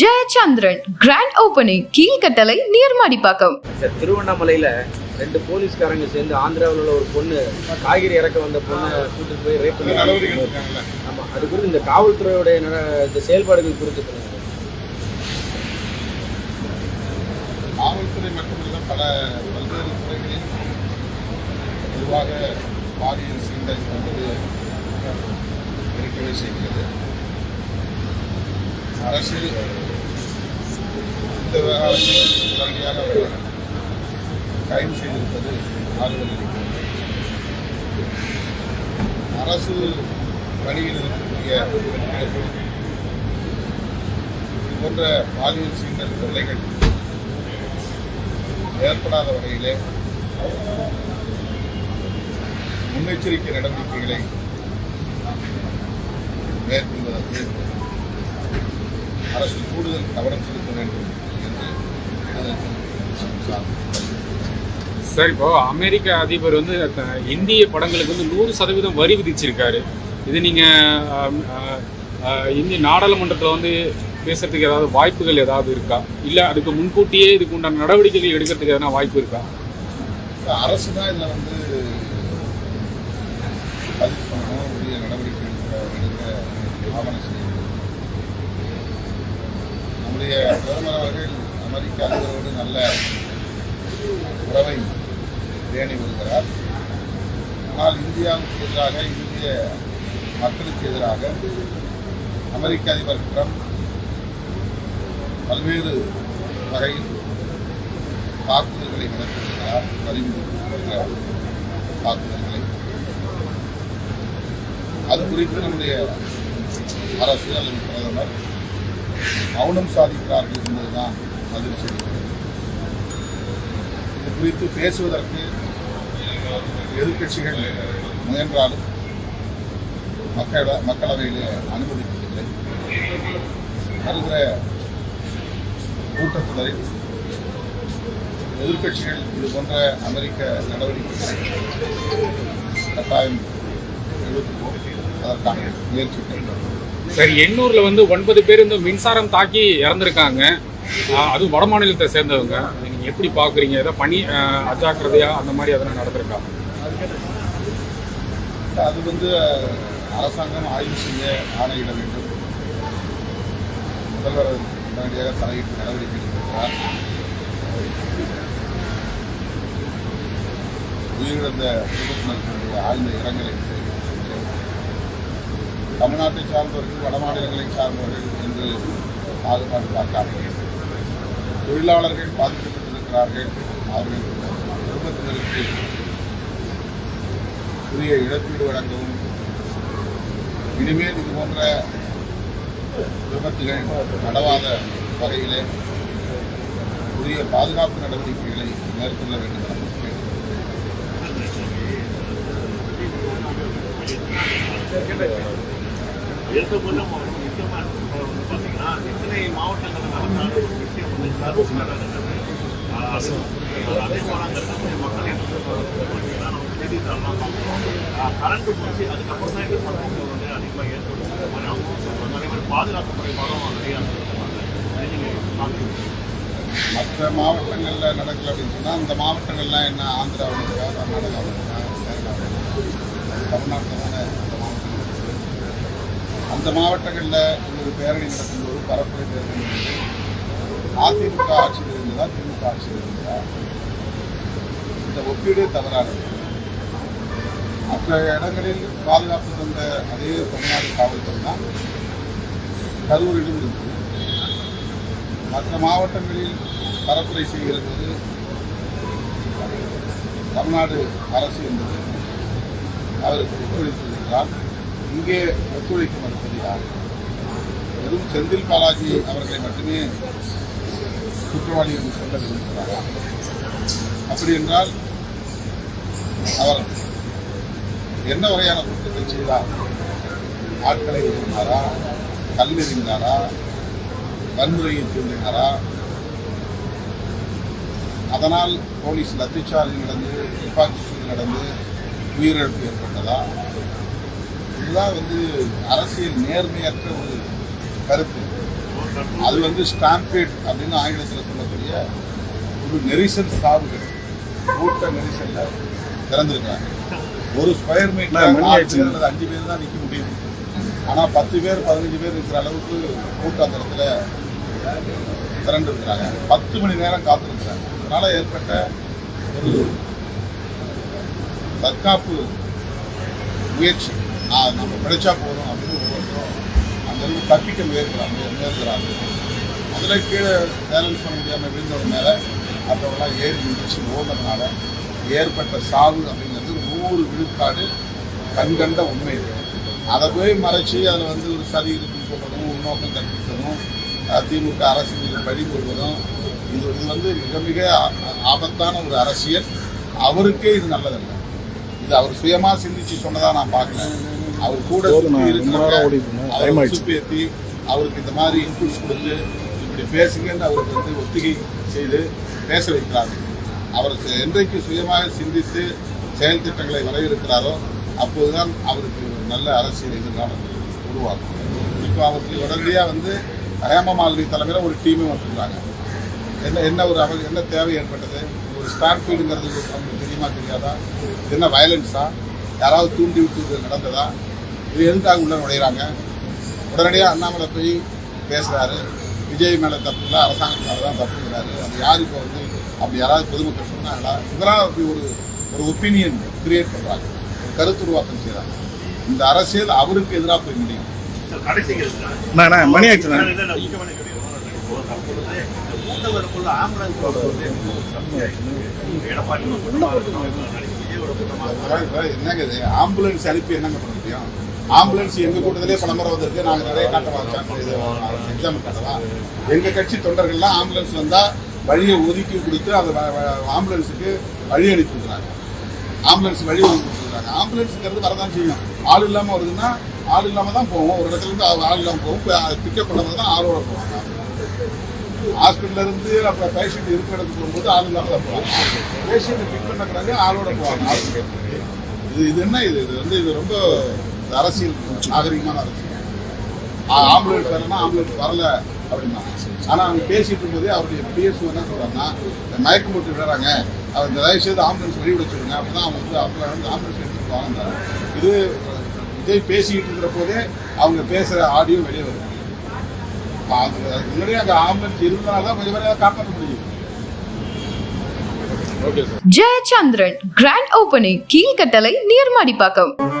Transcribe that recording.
Jayachandran grand opening Keezhkattalai Neermadipakkam. Sir திருவண்ணாமலையில் ரெண்டு போலீஸ்காரங்க சேர்ந்து ஆந்திராவில் உள்ள ஒரு பொண்ணு காய்கறி இறக்க வந்த பொண்ணை கூட்டிட்டு போய் ரேப் பண்ணி எடுக்கிறாங்கல்ல ஆமாம் அது குறித்து இந்த காவல்துறையோடைய இந்த செயல்பாடுகள் குறித்து சொல்லுங்க. காவல்துறை மட்டுமல்ல பல பல்வேறு துறைகளில் பொதுவாக பாலியல் சீண்டல் என்பது இருக்கவே செய்கிறது. அரசு இந்த விவகாரத்தில் உடனடியாக கைது செய்திருப்பது ஆறுதல் அளிக்கிறது அரசு பணியில் இருக்கக்கூடிய பெண்களுக்கும் இது போன்ற பாலியல் சீண்டல் தொல்லைகள் ஏற்படாத வகையிலே முன்னெச்சரிக்கை நடவடிக்கைகளை மேற்கொள்வதற்கு அரசு கூடுதல் கவனம் செலுத்த வேண்டும் என்று. சார் இப்போ அமெரிக்க அதிபர் வந்து இந்திய படங்களுக்கு வந்து நூறு சதவீதம் வரி விதிச்சிருக்காரு. இது நீங்க ஆம், ஆ, ஆ, இந்திய நாடாளுமன்றத்தில் வந்து பேசுறதுக்கு ஏதாவது வாய்ப்புகள் ஏதாவது இருக்கா? இல்ல அதுக்கு முன்கூட்டியே இதுக்கு உண்டான நடவடிக்கைகள் எடுக்கிறதுக்கு எதனா வாய்ப்பு இருக்கா? அரசு தான் இதில் வந்து பதிவு பண்ணணும் உரிய நடவடிக்கை எடுக்க நம்முடைய பிரதமர் அவர்கள் அமெரிக்க அதிபரோடு நல்ல உறவை பேணி வருகிறார். ஆனால் இந்தியாவுக்கு எதிராக இந்திய மக்களுக்கு எதிராக அமெரிக்க அதிபர் ட்ரம்ப் பல்வேறு வகையில் தாக்குதல்களை நடத்தியிருக்கிறார் வரிவிதிப்பு தாக்குதல்களை. அது குறித்து நம்முடைய அரசு அல்லது பிரதமர் மௌனம் சாதிக்கிறார்கள் என்பதுதான் மகிழ்ச்சி அளிக்கிறது. இது குறித்து பேசுவதற்கு எதிர்க்கட்சிகள் முயன்றாலும் மக்கள மக்களவையிலே அனுமதிக்கவில்லை வருகிற கூட்டத்தொடரில் எதிர்க்கட்சிகள் இது போன்ற அமெரிக்க நடவடிக்கைகளை கட்டாயம் எடுத்துக்கோ அதற்கான முயற்சிகள் சரி எண்ணூர்ல வந்து ஒன்பது பேர் வந்து மின்சாரம் தாக்கி இறந்துருக்காங்க. அது அதுவும் வட மாநிலத்தை சேர்ந்தவங்க. நீங்க எப்படி பாக்குறீங்க? ஏதாவது பணி அஜாக்கிரதையாக அஜாக்கிரதையா அந்த மாதிரி அதெல்லாம் நடந்திருக்கா? அது வந்து அரசாங்கம் ஆய்வு செய்ய ஆணையிட வேண்டும். முதல்வர் உடனடியாக தலையிட்டு நடவடிக்கை எடுத்திருக்கிறார். உயிரிழந்த குடும்பத்தினருக்கு ஆழ்ந்த இரங்கலை தமிழ்நாட்டை சார்ந்தவர்கள் வட மாநிலங்களை சார்ந்தவர்கள் என்று பாகுபாடு பார்க்காமல் தொழிலாளர்கள் பாதிக்கப்பட்டிருக்கிறார்கள் அவர்கள் குடும்பத்தினருக்கு உரிய இழப்பீடு வழங்கவும் இனிமேல் இது போன்ற விபத்துகள் நடவாத வகையிலே உரிய பாதுகாப்பு நடவடிக்கைகளை மேற்கொள்ள வேண்டும் என கேட்டுக்கொள்கிறேன். இருக்க முன்ன முக்கியமா வந்து பார்த்தீங்கன்னா எத்தனை மாவட்டங்கள் நடந்தாலும் ஒரு விஷயம் வந்து சர்வீஸ் நடக்கிறது அதே போல அங்க இருக்கக்கூடிய மக்கள் என்ன சொல்றாங்க நம்ம செய்தித்தாள்லாம் பார்க்கிறோம் கரண்ட் போச்சு அதுக்கப்புறம் தான் இந்த சம்பவங்கள் வந்து அதிகமாக ஏற்படுது இந்த மாதிரி அவங்க சொல்றாங்க அதே மாதிரி பாதுகாப்பு குறைபாடும் நிறைய சொல்றாங்க அதை நீங்க பார்க்குறீங்க மற்ற மாவட்டங்களில் நடக்கல அப்படின்னு சொன்னால் அந்த மாவட்டங்கள்லாம் என்ன ஆந்திராவில் இருக்கா கர்நாடகாவில் இருக்கா கேரளாவில் இருக்கா? தமிழ்நாட்டில் தானே அந்த மாவட்டங்களில் ஒரு பேரணி நடக்கும்போது பரப்புரை பேரணி அதிமுக ஆட்சியில் இருந்ததா திமுக ஆட்சியில் இருந்ததா? இந்த ஒப்பீடு தவறானது. மற்ற இடங்களில் பாதுகாப்பு தந்த அதே தமிழ்நாடு காவல்துறை தான் கரூரிலும் இருக்குது மற்ற மாவட்டங்களில் பரப்புரை செய்கிறது தமிழ்நாடு அரசு என்பது அவருக்கு ஒத்துழைத்திருக்கிறார். இங்கே ஒத்துழைக்க மறுப்பது வெறும் செந்தில் பாலாஜி அவர்களை மட்டுமே குற்றவாளி என்று சொல்ல விரும்புகிறாரா? அப்படி என்றால் அவர் என்ன வகையான குற்றத்தை செய்தார்? ஆட்களை இருந்தாரா கல்லெறிந்தாரா வன்முறையை தூண்டினாரா? அதனால் போலீஸ் லத்திச்சார்ஜ் நடந்து துப்பாக்கி சூடு நடந்து உயிரிழப்பு ஏற்பட்டதா? இதுதான் வந்து அரசியல் நேர்மையற்ற ஒரு கருத்து. அது வந்து ஸ்டாம்பேட் அப்படின்னு ஆங்கிலத்தில் சொல்லக்கூடிய ஒரு நெரிசல் சாவுகள். கூட்ட நெரிசல்ல திறந்திருக்காங்க ஒரு ஸ்கொயர் மீட்டர் அல்லது அஞ்சு பேர் தான் நிற்க முடியும். ஆனா பத்து பேர் பதினஞ்சு பேர் இருக்கிற அளவுக்கு இடத்துல திரண்டு இருக்கிறாங்க பத்து மணி நேரம் காத்திருக்கிறாங்க. அதனால ஏற்பட்ட ஒரு தற்காப்பு முயற்சி. ஆஹ் நம்ம பிழைச்சா போதும் அப்படின்னு ஒவ்வொருத்தரும் அங்கேருந்து தப்பிக்க முயற்சிறாங்க முயற்சிறாங்க அதில் கீழே பேலன்ஸ் பண்ண முடியாமல் விழுந்தவங்க மேலே அப்புறம்லாம் ஏறி முடிச்சு ஓடுறதுனால ஏற்பட்ட சாவு அப்படிங்கிறது நூறு விழுக்காடு கண்கண்ட உண்மை இது. அதை போய் மறைச்சி அதில் வந்து ஒரு சரி இருக்குன்னு சொல்கிறதும் உள்நோக்கம் கற்பிக்கணும் திமுக அரசு மீது பழி இது இது வந்து மிக மிக ஆ- ஆபத்தான ஒரு அரசியல். அவருக்கே இது நல்லதில்லை. இது அவர் சுயமாக சிந்திச்சு சொன்னதாக நான் பார்க்கல. அவர் கூட சுப்பேத்தி அவருக்கு இந்த மாதிரி இன்புட்ஸ் கொடுத்து இப்படி பேசுங்கன்னு அவருக்கு வந்து ஒத்திகை செய்து பேச வைக்கிறார்கள் அவருக்கு என்றைக்கு சுயமாக சிந்தித்து செயல் திட்டங்களை வரையறுக்கிறாரோ அப்போதுதான் அவருக்கு ஒரு நல்ல அரசியல் எதிர்காலம் உருவாகும். இப்போ அவருக்கு உடனடியாக வந்து ஹேமமாலினி தலைமையில் ஒரு டீமே வந்துருக்காங்க. என்ன என்ன ஒரு அவர் என்ன தேவை ஏற்பட்டது? ஒரு ஸ்டாம்பீடுங்கிறது அவங்களுக்கு தெரியுமா தெரியாதா? என்ன வயலன்ஸா யாராவது தூண்டி விட்டு நடந்ததா? இது எதுக்காக உள்ள நுழையிறாங்க? உடனடியாக அண்ணாமலை போய் பேசுகிறாரு விஜய் மேலே தப்பு இல்லை அரசாங்கம் மேலே தான் தப்புங்கிறாரு அது யார் இப்போ வந்து அப்படி யாராவது பொதுமக்கள் சொன்னாங்களா? இதெல்லாம் அப்படி ஒரு ஒரு ஒப்பீனியன் கிரியேட் பண்ணுறாங்க ஒரு கருத்துருவாக்கம் செய்கிறாங்க இந்த அரசியல் அவருக்கு எதிராக போய் முடியும். மணி என்னங்க ஆம்புலன்ஸ் அனுப்பி என்னங்க பண்ண முடியும்? ஆம்புலன்ஸ் எங்க கூட்டத்திலே பல முறை வந்திருக்கு. நாங்க நிறைய காட்டவா சான்ஸ் இது எக்ஸாம்பிள் காட்டவா? எங்க கட்சி தொண்டர்கள்லாம் ஆம்புலன்ஸ் வந்தா வழியை ஒதுக்கி கொடுத்து அந்த ஆம்புலன்ஸுக்கு வழி அனுப்பி விடுறாங்க. ஆம்புலன்ஸ் வழி ஒதுக்கி கொடுக்குறாங்க. ஆம்புலன்ஸுங்கிறது வரதான் செய்யும். ஆள் இல்லாம வருதுன்னா ஆள் இல்லாம தான் போவோம். ஒரு இடத்துல இருந்து ஆள் ஆள் இல்லாம போகும் பிக்கப் பண்ணுறது தான் ஆளோட போவாங்க. ஹாஸ்பிட்டல்ல இருந்து அப்புறம் பேஷண்ட் இருக்கிற இடத்துக்கு போகும்போது ஆள் இல்லாம தான் போவாங்க. பேஷண்ட் பிக் பண்ண பிறகு ஆளோட போவாங்க. ஹாஸ்பிட்டல் இது இது என்ன இது? இது வந்து இது ரொம்ப இது அரசியல் நாகரிகமான அரசியல். ஆ- ஆம்புலன்ஸ் வரலன்னா ஆம்புலன்ஸ் வரல அப்படின்னா. ஆனா அவங்க பேசிட்டு இருக்கும்போதே அவருடைய பிஎஸ்ஓ என்ன சொல்றாங்கன்னா இந்த மயக்கம் போட்டு விடுறாங்க. அவர் தயவு செய்து ஆம்புலன்ஸ் வெளியிட சொல்லுங்க. அப்பதான் அவங்க வந்து அவங்க வந்து ஆம்புலன்ஸ் எடுத்துட்டு வாங்க இது விஜய் பேசிக்கிட்டு இருக்கிற போதே அவங்க பேசுற ஆடியோ வெளியே வருது. அது முன்னாடியே அந்த ஆம்புலன்ஸ் இருந்தால்தான் தான் கொஞ்சம் பேரை காப்பாற்ற முடியும் okay sir Jayachandran grand opening Keezhkattalai Neermadipakkam.